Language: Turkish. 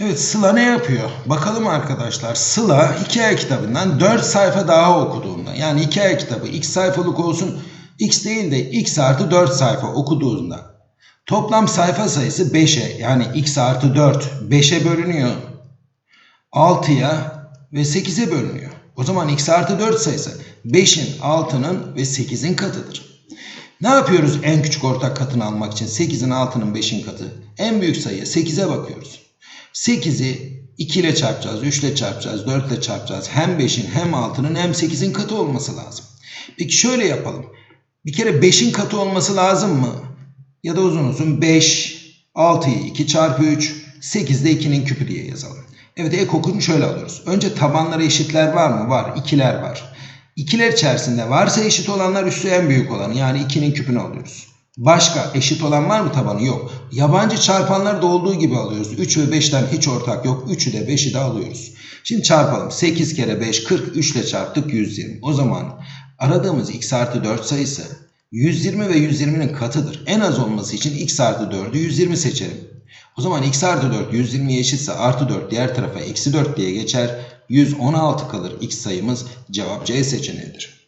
Evet Sıla ne yapıyor? Bakalım arkadaşlar. Sıla hikaye kitabından 4 sayfa daha okuduğunda yani hikaye kitabı x sayfalık olsun x değil de x artı 4 sayfa okuduğunda toplam sayfa sayısı 5'e yani x artı 4 5'e bölünüyor. 6'ya ve 8'e bölünüyor. O zaman x artı 4 sayısı 5'in, 6'nın ve 8'in katıdır. Ne yapıyoruz en küçük ortak katını almak için? 8'in, 6'nın, 5'in katı. En büyük sayıya 8'e bakıyoruz. 8'i 2 ile çarpacağız, 3 ile çarpacağız, 4 ile çarpacağız. Hem 5'in hem 6'nın hem 8'in katı olması lazım. Peki şöyle yapalım. Bir kere 5'in katı olması lazım mı? Ya da uzun uzun 5, 6'yı 2 çarpı 3, 8 de 2'nin küpü diye yazalım. Evet ekokunu şöyle alıyoruz. Önce tabanlara eşitler var mı? Var. İkiler var. İkiler içerisinde varsa eşit olanlar üstü en büyük olanı yani 2'nin küpünü alıyoruz. Başka eşit olan var mı tabanı? Yok. Yabancı çarpanları da olduğu gibi alıyoruz. 3 ve 5'ten hiç ortak yok. 3'ü de 5'i de alıyoruz. Şimdi çarpalım. 8 kere 5 40 3 ile çarptık 120. O zaman aradığımız x artı 4 sayısı 120 ve 120'nin katıdır. En az olması için x artı 4'ü 120 seçelim. O zaman x artı 4 120'ye eşitse artı 4 diğer tarafa eksi 4 diye geçer. 116 kalır x sayımız cevap C seçeneğidir.